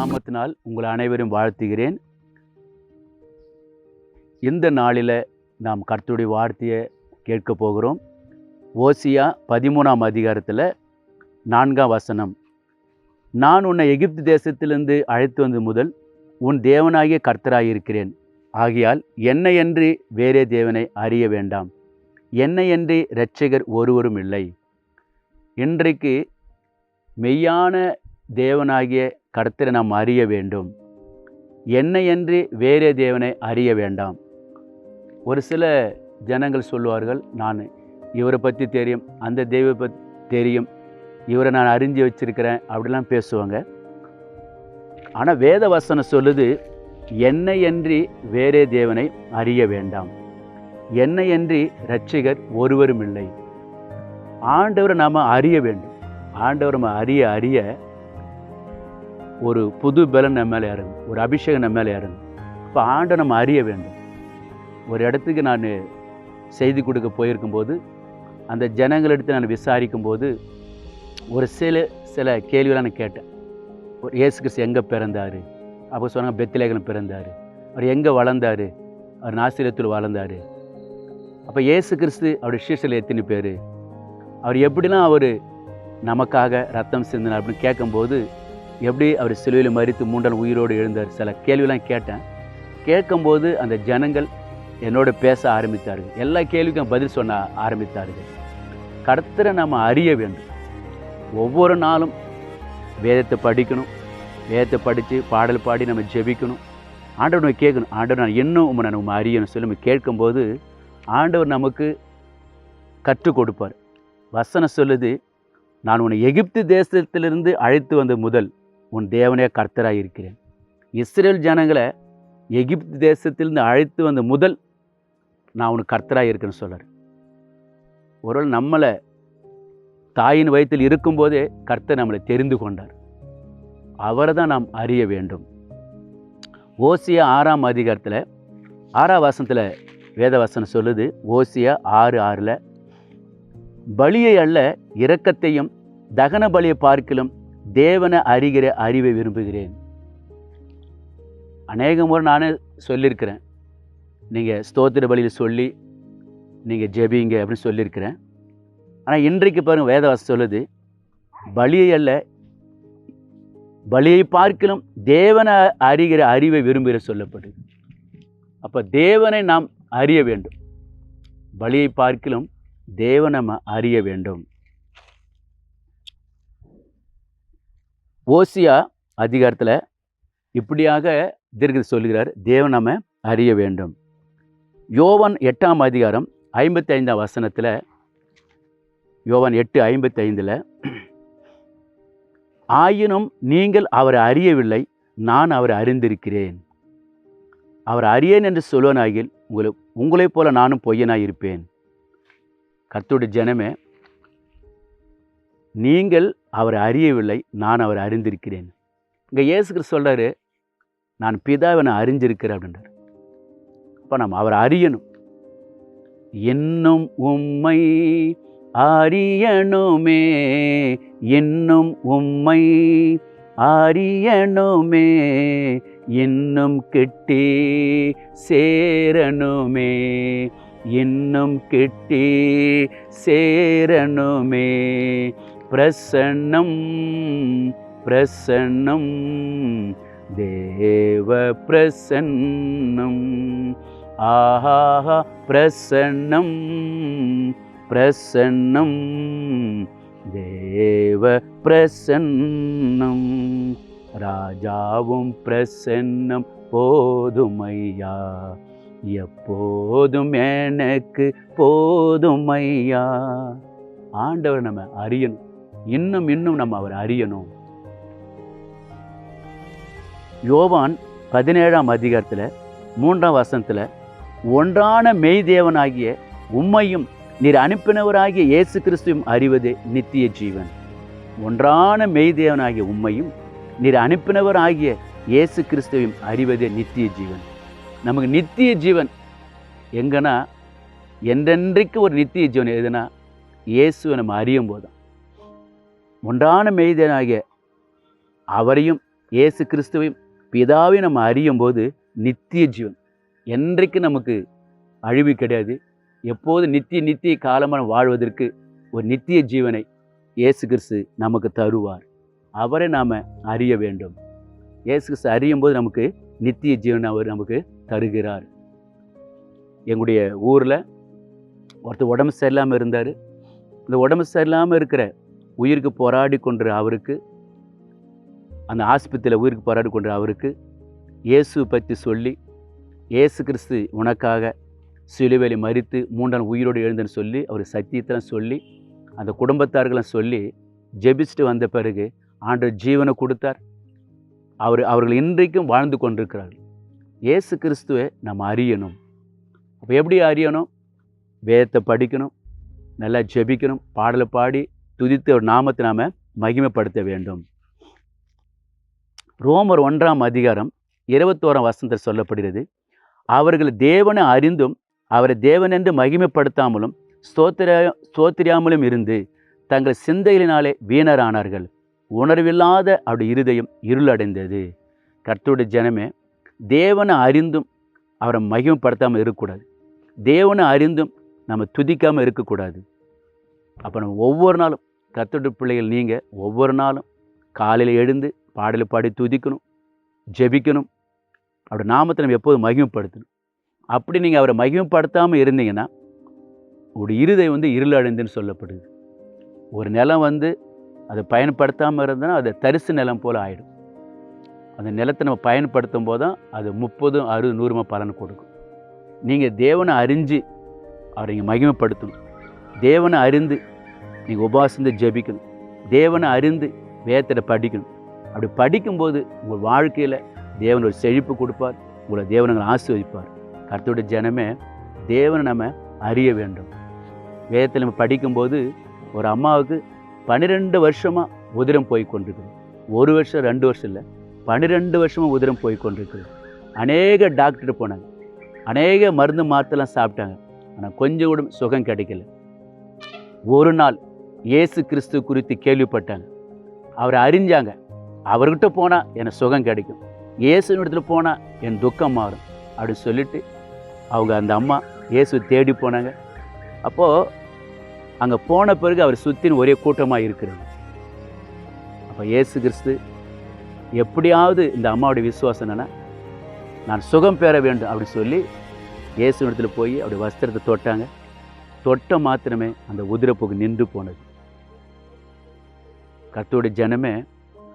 நாமத்தினால் உங்கள் அனைவரும் வாழ்த்துகிறேன். இந்த நாளில் நாம் கர்த்துடைய வார்த்தையை கேட்க போகிறோம். ஓசியா பதிமூணாம் அதிகாரத்தில் நான்காம் வசனம். நான் உன்னை எகிப்து தேசத்திலிருந்து அழைத்து வந்தது முதல் உன் தேவனாகிய கர்த்தராயிருக்கிறேன். ஆகையால் என்னையன்றி வேறே தேவனை அறிய வேண்டாம். என்னை என்று இரட்சகர் ஒருவரும் இல்லை. இன்றைக்கு மெய்யான தேவனாகிய கர்த்தரை நாம் அறிய வேண்டும். என்னையன்றி வேறே தேவனை அறிய வேண்டாம். ஒரு சில ஜனங்கள் சொல்லுவார்கள் நான் இவரை பற்றி தெரியும் அந்த தெய்வ பற்றி தெரியும் இவரை நான் அறிஞ்சு வச்சிருக்கிறேன் அப்படிலாம் பேசுவாங்க. ஆனால் வேத வசனம் சொல்லுது என்னையன்றி வேறே தேவனை அறிய வேண்டாம். என்னையன்றி ரட்சிகர் ஒருவரும் இல்லை. ஆண்டவரை நாம் அறிய வேண்டும். ஆண்டவர் நம்ம அறிய அறிய ஒரு புது பலன் நம்ம மேலே இறங்கும் ஒரு அபிஷேகம் நம்ம மேலே இறங்கும் இப்போ ஆண்டை நம்ம அறிய வேண்டும். ஒரு இடத்துக்கு நான் செய்தி கொடுக்க போயிருக்கும்போது அந்த ஜனங்களிடத்தை நான் விசாரிக்கும்போது ஒரு சில சில கேள்விகளை நான் கேட்டேன். ஒரு இயேசு கிறிஸ்து எங்கே பிறந்தார்? அப்போ சொன்னாங்க பெத்திலேகனம் பிறந்தார். அவர் எங்கே வளர்ந்தார்? அவர் நாசிரியத்தில் வளர்ந்தார். அப்போ இயேசு கிறிஸ்து அவருடைய சீஷல் எத்தனை பேர்? அவர் எப்படிலாம் அவர் நமக்காக ரத்தம் சிந்தினார் அப்படின்னு கேட்கும்போது எப்படி அவர் சிலுவையில் மறித்து மூன்றால் உயிரோடு எழுந்தார்? சில கேள்விலாம் கேட்டேன். கேட்கும்போது அந்த ஜனங்கள் என்னோட பேச ஆரம்பித்தார்கள். எல்லா கேள்விக்கும் பதில் சொன்ன ஆரம்பித்தார்கள். கடத்தரை நம்ம அறிய வேண்டும். ஒவ்வொரு நாளும் வேதத்தை படிக்கணும். வேதத்தை படித்து பாடல் பாடி நம்ம ஜெபிக்கணும். ஆண்டவர் நம்ம கேட்கணும். ஆண்டவர் நான் இன்னும் உண்மை நான் உண்மை அறியணும் சொல்லி நம்ம கேட்கும்போது ஆண்டவர் நமக்கு கற்றுக் கொடுப்பார். வசனம் சொல்லுது நான் உன்னை எகிப்து தேசத்திலிருந்து அழைத்து வந்த முதல் உன் தேவனே கர்த்தராக இருக்கிறேன் இஸ்ரேல் ஜனங்களை எகிப்து தேசத்திலிருந்து அழைத்து வந்த முதல் நான் உனக்கு கர்த்தராக இருக்கேன்னு சொல்கிறார் ஒருவேளை நம்மளை தாயின் வயிற்றில் இருக்கும்போதே கர்த்தர் நம்மளை தெரிந்து கொண்டார். அவரை தான் நாம் அறிய வேண்டும். ஓசியா ஆறாம் அதிகாரத்தில் ஆறாம் வசனத்தில் வேதவசனம் சொல்லுது ஓசியா ஆறு ஆறில் பலியை அல்ல இரக்கத்தையும் தகன பலியை பார்க்கிலும் தேவனை அறிகிற அறிவை விரும்புகிறேன். அநேக முறை நானே சொல்லியிருக்கிறேன் நீங்கள் ஸ்தோத்திர பலியில் சொல்லி நீங்கள் ஜெபிங்க அப்படின்னு சொல்லியிருக்கிறேன் ஆனால் இன்றைக்கு பாருங்கள் வேதவாசம் சொல்லுது பலியை அல்ல பலியை பார்க்கிலும் தேவனை அறிகிற அறிவை விரும்புகிற சொல்லப்படுது. அப்போ தேவனை நாம் அறிய வேண்டும். பலியை பார்க்கிலும் தேவனை நம்ம அறிய வேண்டும். ஓசியா அதிகாரத்தில் இப்படியாக தீர்க்க சொல்லுகிறார் தேவன் நம்ம அறிய வேண்டும். யோவன் எட்டாம் அதிகாரம் ஐம்பத்தி ஐந்தாம் வசனத்தில் யோவன் எட்டு ஐம்பத்தி ஐந்தில் ஆயினும் நீங்கள் அவரை அறியவில்லை நான் அவரை அறிந்திருக்கிறேன். அவர் அறியேன் என்று சொல்வனாகில் உங்களை உங்களைப் போல நானும் பொய்யனாய் இருப்பேன் கர்த்தருடைய ஜனமே நீங்கள் அவரை அறியவில்லை நான் அவரை அறிந்திருக்கிறேன். இங்கே இயேசு கிறிஸ்து சொல்கிறாரு நான் பிதாவினை நான் அறிஞ்சிருக்கிறேன் அப்படின்றார். அப்போ நம்ம அவரை அறியணும். என்னும் உம்மை அறியணுமே என்னும் உம்மை அறியணுமே இன்னும் கிட்டி சேரணுமே இன்னும் கிட்டி சேரணுமே பிரசன்னம் பிரசன்னம் தேவ பிரசன்னம். ஆஹா பிரசன்னம் பிரசன்னம் தேவ பிரசன்னம். ராஜாவும் பிரசன்னம் போதுமையா? எப்போதும் எனக்கு போதுமையா? ஆண்டவர் நம்ம அறியணும். இன்னும் இன்னும் நம்ம அவரை அறியணும். யோவான் பதினேழாம் அதிகாரத்தில் மூன்றாம் வசனத்தில் ஒன்றான மெய்தேவனாகிய உம்மையும் நீர் அனுப்பினவராகிய இயேசு கிறிஸ்துவும் அறிவதே நித்திய ஜீவன். ஒன்றான மெய்தேவனாகிய உம்மையும் நீர் அனுப்பினவராகிய இயேசு கிறிஸ்துவையும் அறிவதே நித்திய ஜீவன். நமக்கு நித்திய ஜீவன் எங்கன்னா என்றென்றைக்கு ஒரு நித்திய ஜீவன் எதுனா இயேசுவை நம்ம அறியும் போதும் ஒன்றான மெய்தனாகிய அவரையும் இயேசு கிறிஸ்துவையும் பிதாவையும் நம்ம அறியும் போது நித்திய ஜீவன். என்றைக்கு நமக்கு அழிவு கிடையாது. எப்போது நித்திய நித்திய காலமாக வாழ்வதற்கு ஒரு நித்திய ஜீவனை இயேசு கிறிஸ்து நமக்கு தருவார். அவரை நாம் அறிய வேண்டும். இயேசு கிறிஸ்து அறியும் போது நமக்கு நித்திய ஜீவன் அவர் நமக்கு தருகிறார். எங்களுடைய ஊரில் ஒருத்தர் உடம்பு சரியில்லாமல் இருந்தார். இந்த உடம்பு சரியில்லாமல் இருக்கிற உயிருக்கு போராடி கொன்ற அவருக்கு அந்த ஆஸ்பத்திரியில் உயிருக்கு போராடி கொன்ற அவருக்கு இயேசு பற்றி சொல்லி இயேசு கிறிஸ்து உனக்காக சிலுவையில் மறித்து மூன்றாம் உயிரோடு எழுந்தன்னு சொல்லி அவர் சத்தியத்தெல்லாம் சொல்லி அந்த குடும்பத்தார்களெலாம் சொல்லி ஜெபிச்சுட்டு வந்த பிறகு ஆண்டவர் ஜீவனை கொடுத்தார். அவர் அவர்கள் இன்றைக்கும் வாழ்ந்து கொண்டிருக்கிறார்கள். இயேசு கிறிஸ்துவை நம்ம அறியணும். அப்போ எப்படி அறியணும்? வேதத்தை படிக்கணும் நல்லா ஜெபிக்கணும் பாடலை பாடி துதித்து ஒரு நாமத்தை நாம் மகிமைப்படுத்த வேண்டும். ரோமர் ஒன்றாம் அதிகாரம் இருபத்தோராம் வசந்தர் சொல்லப்படுகிறது அவர்கள் தேவனை அறிந்தும் அவரை தேவன் என்று மகிமைப்படுத்தாமலும் ஸ்தோத்திர ஸ்தோத்திரியாமலும் இருந்து தங்கள் சிந்தைகளினாலே வீணரானார்கள். உணர்வில்லாத அவருடைய இருதயம் இருளடைந்தது. கர்த்தருடைய ஜனமே தேவனை அறிந்தும் அவரை மகிமைப்படுத்தாமல் இருக்கக்கூடாது. தேவனை அறிந்தும் நம்ம துதிக்காமல் இருக்கக்கூடாது. அப்போ நம்ம ஒவ்வொரு நாளும் கர்த்தருடைய பிள்ளைகள் நீங்கள் ஒவ்வொரு நாளும் காலையில் எழுந்து பாடல் பாடி துதிக்கணும் ஜெபிக்கணும். அவருடைய நாமத்தை நம்ம எப்போதும் மகிமைப்படுத்தணும். அப்படி நீங்கள் அவரை மகிமைப்படுத்தாமல் இருந்தீங்கன்னா ஒரு இருதை வந்து இருள் அடைந்துன்னு சொல்லப்படுது. ஒரு நிலம் வந்து அதை பயன்படுத்தாமல் இருந்ததுன்னா அது தரிசு நிலம் போல் ஆகிடும் அந்த நிலத்தை நம்ம பயன்படுத்தும் போது தான் அது முப்பதும் அறுபது நூறுமா பலன் கொடுக்கும். நீங்கள் தேவனை அறிஞ்சு அவரை நீங்கள் மகிமைப்படுத்தணும். தேவனை அறிந்து நீங்கள் உபாசந்து ஜெபிக்கணும். தேவனை அறிந்து வேதத்தை படிக்கணும். அப்படி படிக்கும்போது உங்கள் வாழ்க்கையில் தேவன் ஒரு செழிப்பு கொடுப்பார் உங்களை தேவனங்களை ஆசீர்வதிப்பார். கர்த்தருடைய ஜனமே தேவனை நம்ம அறிய வேண்டும். வேதத்தில் நம்ம படிக்கும்போது ஒரு அம்மாவுக்கு பன்னிரெண்டு வருஷமாக உதிரம் போய் கொண்டிருக்குது. ஒரு வருஷம் ரெண்டு வருஷம் இல்லை. பன்னிரெண்டு வருஷமாக உதிரம் போய் கொண்டிருக்குது. அநேக டாக்டர் போனாங்க. அநேக மருந்து மாத்தெல்லாம் சாப்பிட்டாங்க. ஆனால் கொஞ்சம் கூட சுகம் கிடைக்கல. ஒரு நாள் இயேசு கிறிஸ்து குறித்து கேள்விப்பட்டாங்க. அவரை அறிஞ்சாங்க. அவர்கிட்ட போனால் எனக்கு சுகம் கிடைக்கும். இயேசுனிடத்தில் இடத்துல போனால் என் துக்கம் மாறும். அப்படின்னு சொல்லிட்டு அவங்க அந்த அம்மா இயேசு தேடி போனாங்க. அப்போது அங்கே போன பிறகு அவர் சுற்றின ஒரே கூட்டமாக இருக்கிறது அப்போ இயேசு கிறிஸ்து எப்படியாவது இந்த அம்மாவுடைய விசுவாசம் என்னென்னா நான் சுகம் பெற வேண்டும் அப்படி சொல்லி இயேசு இடத்துல போய் அப்படி வஸ்திரத்தை தொட்டாங்க. தொட்ட மாத்திரமே அந்த உதிரப்போக்கு நின்று போனது. கர்த்தருடைய ஜனமே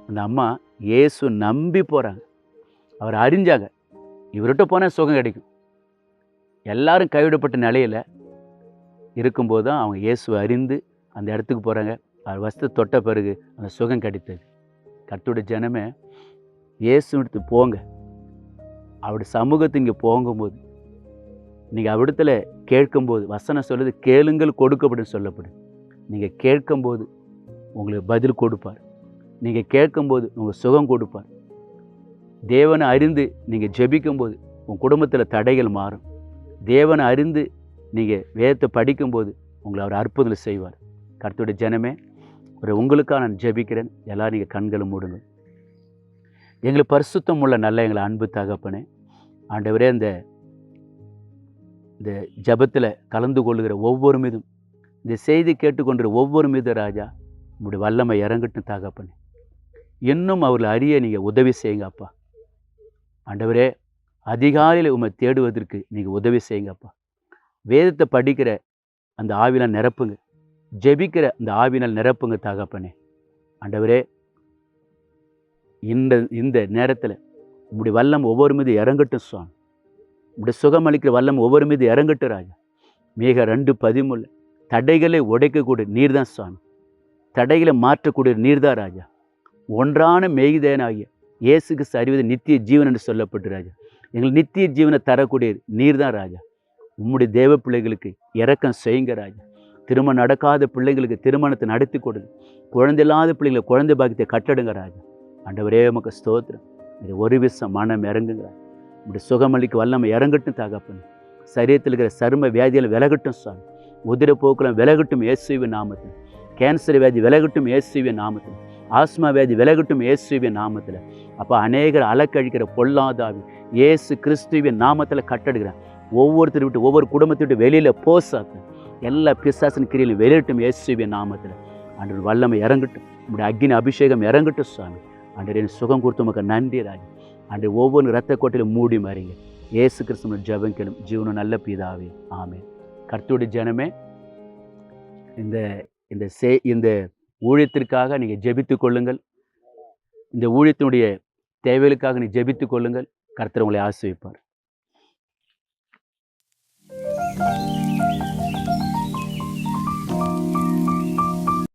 அந்த அம்மா இயேசு நம்பி போகிறாங்க அவர் அறிஞ்சாங்க. இவர்கிட்ட போனால் சுகம் கிடைக்கும். எல்லாரும் கைவிடப்பட்ட நிலையில் இருக்கும்போது தான் அவங்க இயேசுவை அறிந்து அந்த இடத்துக்கு போகிறாங்க அவர் வஸ்து தொட்ட பிறகு அந்த சுகம் கிடைத்தது. கர்த்தருடைய ஜனமே இயேசு எடுத்து போங்க. அவருடைய சமூகத்தை இங்கே போகும்போது நீங்கள் அவ்விடத்துல கேட்கும்போது வசனம் சொல்லுது கேளுங்கள் கொடுக்கப்படும் சொல்லப்படும். நீங்கள் கேட்கும்போது உங்களுக்கு பதில் கொடுப்பார். நீங்கள் கேட்கும்போது உங்கள் சுகம் கொடுப்பார். தேவனை அறிந்து நீங்கள் ஜெபிக்கும்போது உங்கள் குடும்பத்தில் தடைகள் மாறும். தேவனை அறிந்து நீங்கள் வேதத்தை படிக்கும்போது உங்களை அவர் அற்புதங்களை செய்வார். கருத்துடைய ஜனமே ஒரு உங்களுக்காக நான் ஜெபிக்கிறேன். எல்லோரும் நீங்கள் கண்களை மூடுங்க எங்களுக்கு பரிசுத்தம் உள்ள நல்ல எங்களை அன்பு தகப்பனே ஆண்டவரே இந்த இந்த ஜபத்தில் கலந்து கொள்ளுகிற ஒவ்வொரு மீதும் இந்த செய்தி கேட்டுக்கொண்டிருக்கிற ஒவ்வொரு மீது ராஜா உங்களுடைய வல்லமை இறங்கட்டும் தகப்பனே இன்னும் அவர்களை அறிய நீங்கள் உதவி செய்யுங்க அப்பா ஆண்டவரே அதிகாலையில் உண்மை தேடுவதற்கு நீங்கள் உதவி செய்யுங்க அப்பா வேதத்தை படிக்கிற அந்த ஆவினால் நிரப்புங்க. ஜெபிக்கிற அந்த ஆவினால் நிரப்புங்க தகப்பனே ஆண்டவரே இந்த இந்த நேரத்தில் உங்களுடைய வல்லம் ஒவ்வொரு மீது இறங்கட்டும் சுவாமி. உங்களுடைய சுகம் அளிக்கிற வல்லம் ஒவ்வொரு மீது இறங்கட்டும் ராஜா. மேக ரெண்டு பதிமுள்ள தடைகளை உடைக்கக்கூடிய நீர் தான் சுவாமி. தடைகளை மாற்றக்கூடிய நீர்தான் ராஜா. ஒன்றான மெய்தேனாகிய இயேசுக்கு சரிவது நித்திய ஜீவன் என்று சொல்லப்பட்டு ராஜா. எங்கள் நித்திய ஜீவனை தரக்கூடிய நீர் தான் ராஜா. உம்முடைய தேவ பிள்ளைகளுக்கு இறக்கம் செய்யுங்க ராஜா. திருமணம் நடக்காத பிள்ளைங்களுக்கு திருமணத்தை நடத்தி கொடுங்க. குழந்தை இல்லாத பிள்ளைங்களை குழந்தை பாக்கியத்தை கட்டடுங்க ராஜா. அண்டவரே மக்க ஸ்தோத்திரம். இது ஒரு விஷம் மனம் இறங்குங்க உங்களுடைய சுகமளிக்கு வல்லமை இறங்கட்டும் தகப்பன். சரீரத்தில் இருக்கிற சரும வியாதியில் விலகட்டும் சுவாமி உதிர போக்குலம் விலகட்டும் இயேசுவின் நாமத்தில். கேன்சர் வியாதி விலகட்டும் இயேசுவின் நாமத்தில். ஆஸ்மா வியாதி விலகட்டும் இயேசுவின் நாமத்தில். அப்போ அநேகர் அலக்கழிக்கிற பொல்லாதாவி இயேசு கிறிஸ்துவின் நாமத்தில் கட்டடுகிறேன் ஒவ்வொருத்தர் விட்டு ஒவ்வொரு குடும்பத்தை விட்டு வெளியில் போசாத்து எல்லா பிசாசின் கிரியிலும் வெளியிட்டும் இயேசுவின் நாமத்தில். அன்று வல்லமை இறங்கட்டும். நம்முடைய அக்னி அபிஷேகம் இறங்கட்டும் சுவாமி. அன்று என் சுகம் கொடுத்து உமக்கு நன்றி ராஜி. அன்று ஒவ்வொரு இரத்த கோட்டையிலும் மூடி மாறிங்க. இயேசு கிறிஸ்துவ ஜபம் கேளும். ஜீவனம் நல்ல பிதாவே. ஆமே கர்த்துடைய ஜனமே இந்த இந்த சே இந்த ஊழியத்திற்காக நீங்கள் ஜெபித்து கொள்ளுங்கள். இந்த ஊழியத்தினுடைய தேவைகளுக்காக நீ ஜெபித்து கொள்ளுங்கள். கர்த்தர் உங்களை ஆசிரிப்பார்